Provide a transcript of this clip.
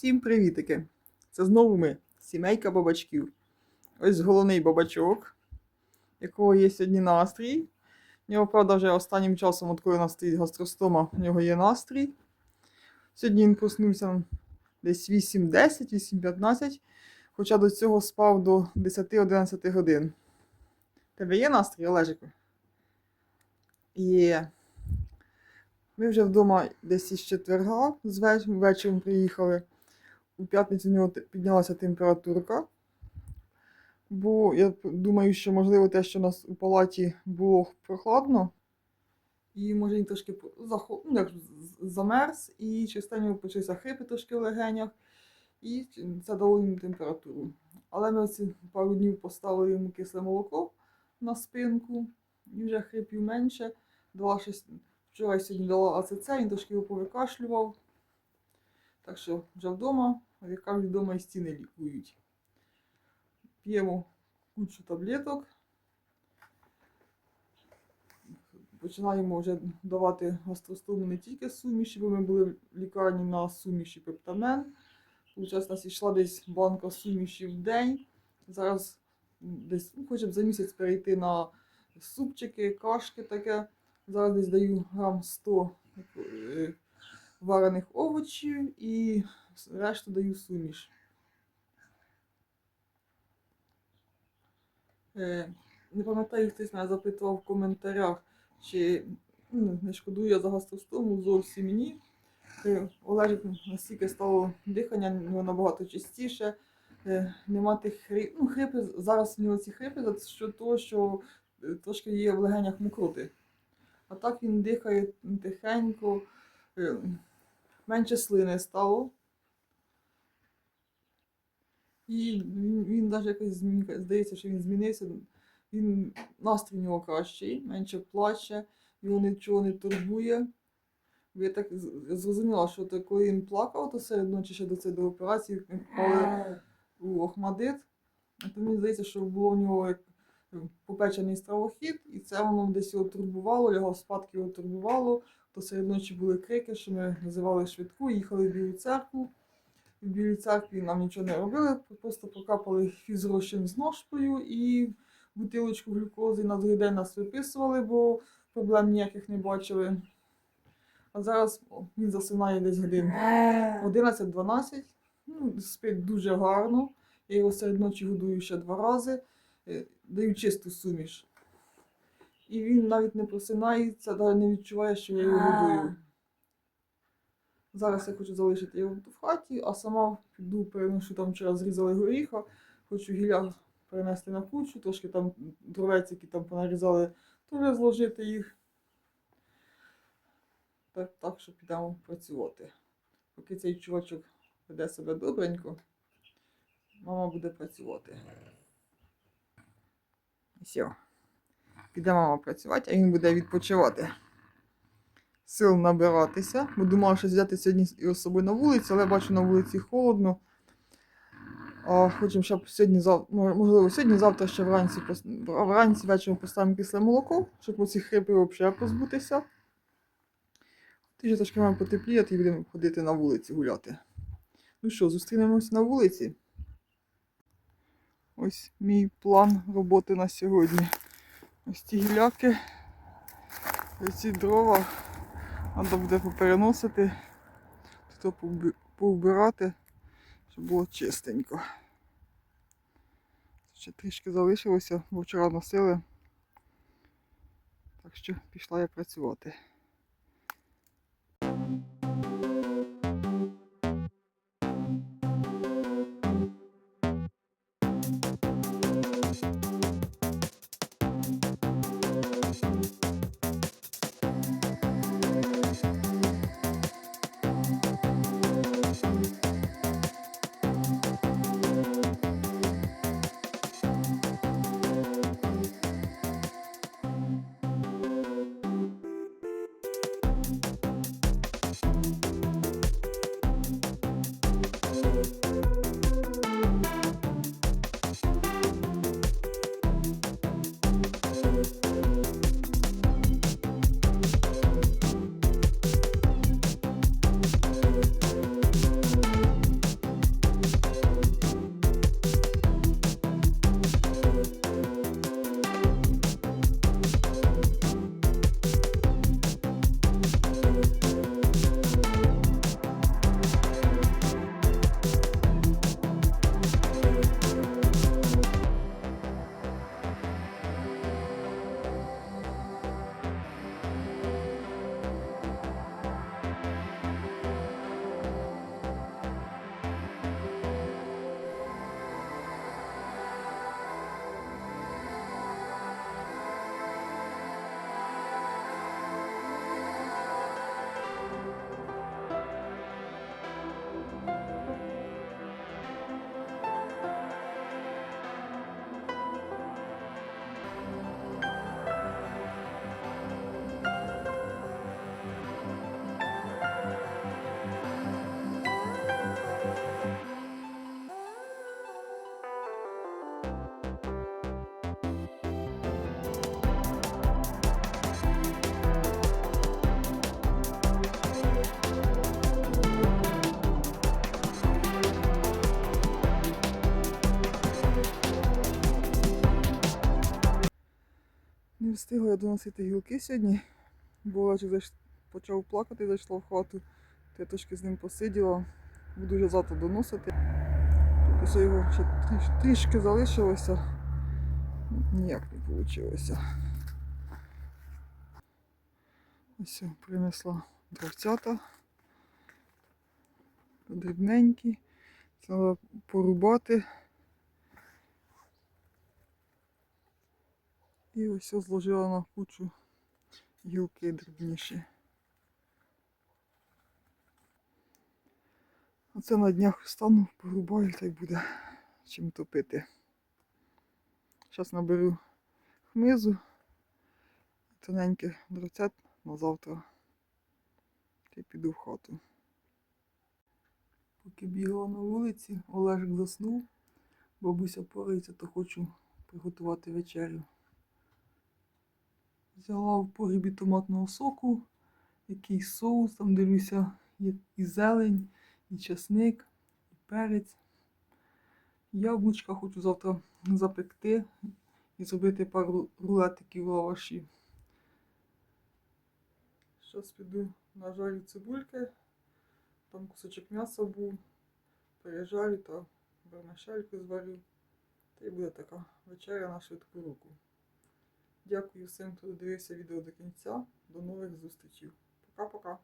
Всім привітики! Це знову ми, сімейка бабачків. Ось головний бабачок, якого є сьогодні настрій. В нього, правда, вже останнім часом, от коли у нас стоїть гастростома, в нього є настрій. Сьогодні він проснувся десь 8.10, 8.15, хоча до цього спав до 10-11 годин. Тебе є настрій, Олежику? Є. Ми вже вдома десь із четверга, з вечором приїхали. У п'ятницю в нього піднялася температурка. Бо я думаю, що можливо те, що у нас у палаті було прохладно. І може він трошки по- захо- ну, як замерз, і через почався хрипи трошки в легенях, і це дало йому температуру. Але ми оці пару днів поставили йому кисле молоко на спинку, і вже хрипів менше. Дала щось Вчора сьогодні дала АЦЦ, він трошки його повикашлював. Так що вже вдома, як кажуть, вдома і стіни лікують. П'ємо кучу таблеток. Починаємо вже давати гастростому не тільки суміші, бо ми були в лікарні на суміші пептамен. Получається, у нас йшла десь банка суміші в день. Зараз десь ну, хочемо за місяць перейти на супчики, кашки таке. Зараз десь даю грам 100 е, варених овочів і решту даю суміш. Е, Не пам'ятаю, хтось мене запитував в коментарях, чи ну, не шкодую я за гастростому, зовсім ні. Е, Олежик настільки стало дихання в набагато частіше. Е, Нема тих хрип. Ну, хрипи, зараз в нього ці хрипи за що того, що трошки є в легенях мокроти. А так він дихає тихенько, менше слини стало. І він, він навіть якось змін- здається, що він змінився. Він настрій у нього кращий, менше плаче, його нічого не турбує. Бо Я так зрозуміла, що то коли він плакав, то серед ночі ще до цієї до операції впали у Охмадит. То мені здається, що було в нього попечений стравохід, і це воно десь його турбувало, його спадки його турбувало. То серед ночі були крики, що ми називали швидку, їхали в Білу церкву. В Білій церкві нам нічого не робили, просто покапали фізрозчин з ножкою і бутилочку глюкози на другий день нас виписували, бо проблем ніяких не бачили. А зараз він засинає десь годин 11-12. Ну, спить дуже гарно. Я його серед ночі годую ще два рази, е, даю чисту суміш. І він навіть не просинається, навіть не відчуває, що я його годую. Зараз я хочу залишити його в хаті, а сама піду переношу там вчора зрізали горіха, хочу гілля перенести на кучу, трошки там дровець, які там понарізали, теж зложити їх. Так, так що підемо працювати. Поки цей чувачок веде себе добренько, мама буде працювати. Все. Піде мама працювати, а він буде відпочивати. Сил набиратися. Бо думала, що взяти сьогодні його з на вулицю, але бачу на вулиці холодно. А хочемо, щоб сьогодні, можливо, сьогодні, завтра ще вранці, вранці вечором поставимо кисле молоко, щоб оці хрипи взагалі позбутися. Ти трошки маємо потепліти і будемо ходити на вулиці гуляти. Ну що, зустрінемось на вулиці. Ось мій план роботи на сьогодні. Ось ці гіляки, ось ці дрова. Треба буде попереносити, тут повби- повбирати, щоб було чистенько. Ще трішки залишилося, бо вчора носили. Так що пішла я працювати. Встигла я доносити гілки сьогодні. Бо зайш... почав плакати, зайшла в хату. То я трошки з ним посиділа. Буду вже завтра доносити. Ось його ще тріш- трішки залишилося. Ніяк не вийшло. Ось принесла дровцята. Дрібненькі. Треба порубати. І ось зложила на кучу гілки дрібніші. Оце на днях встану, порубаю, та й буде чим топити. Зараз наберу хмизу, тоненький дроцет на завтра. Й піду в хату. Поки бігала на вулиці, Олежик заснув. Бабуся порається, то хочу приготувати вечерю. Взяла в погрібі томатного соку, якийсь соус, там дивлюся, є і зелень, і чесник, і перець. Яблучка хочу завтра запекти і зробити пару рулетиків лавашів. Зараз піду нажарю цибульки, там кусочок м'яса був, пережарю та вермишельку зварю. Та й буде така вечеря на швидку руку. Дякую всім, хто дивився відео до кінця. До нових зустрічей. Пока-пока.